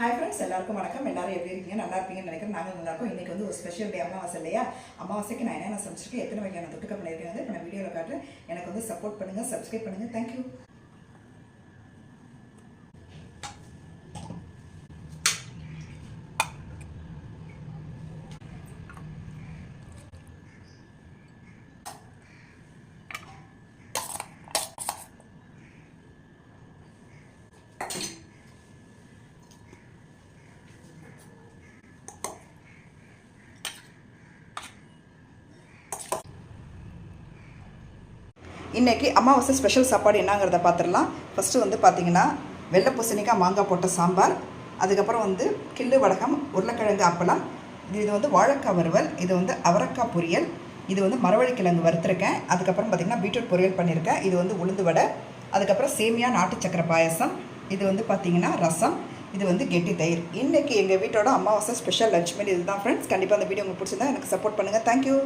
Hi friends எல்லாருக்கும் வணக்கம். எல்லாரும் எப்படி இருக்கீங்க? நல்லா இருப்பீங்கன்னு நினைக்கிறேன். நாங்கள் நல்லா இருக்கோம் இன்னைக்கு வந்து ஒரு ஸ்பெஷல் டே அமாவாசை இல்லையா? அமாவாசைக்கு நான் என்னென்ன சமைச்சிருக்கேன்? எத்தனை வகையான தொட்டுக்க பண்ணியிருக்கேன் வந்து நான் வீடியோவில் காட்டுறேன் எனக்கு வந்து சப்போர்ட் பண்ணுங்கள் சப்ஸ்கிரைப் பண்ணுங்கள் தேங்க்யூ இன்றைக்கி அமாவாசை ஸ்பெஷல் சாப்பாடு என்னங்கிறத பார்த்துடலாம். ஃபஸ்ட்டு வந்து பார்த்தீங்கன்னா வெள்ளை பூசணிக்காய் மாங்காய் போட்ட சாம்பார். அதுக்கப்புறம் வந்து கிள்ளு வடகம் உருளைக்கிழங்கு அப்பளம். இது இது வந்து வாழைக்காய் வறுவல் இது வந்து அவரைக்காய் பொரியல் இது வந்து மரவள்ளிக்கிழங்கு வறுத்துருக்கேன். அதுக்கப்புறம் பார்த்திங்கன்னா பீட்ரூட் பொரியல் பண்ணியிருக்கேன். இது வந்து உளுந்து வடை அதுக்கப்புறம் சேமியா நாட்டு சக்கரை பாயசம் இது வந்து பார்த்தீங்கன்னா ரசம் இது வந்து கெட்டி தயிர். இன்றைக்கி எங்கள் வீட்டோட அமாவாசை ஸ்பெஷல் லஞ்ச் மீல் இதுதான் ஃப்ரெண்ட்ஸ் கண்டிப்பாக அந்த வீடியோ உங்களுக்கு பிடிச்சிருந்தா எனக்கு சப்போர்ட் பண்ணுங்கள் தேங்க்யூ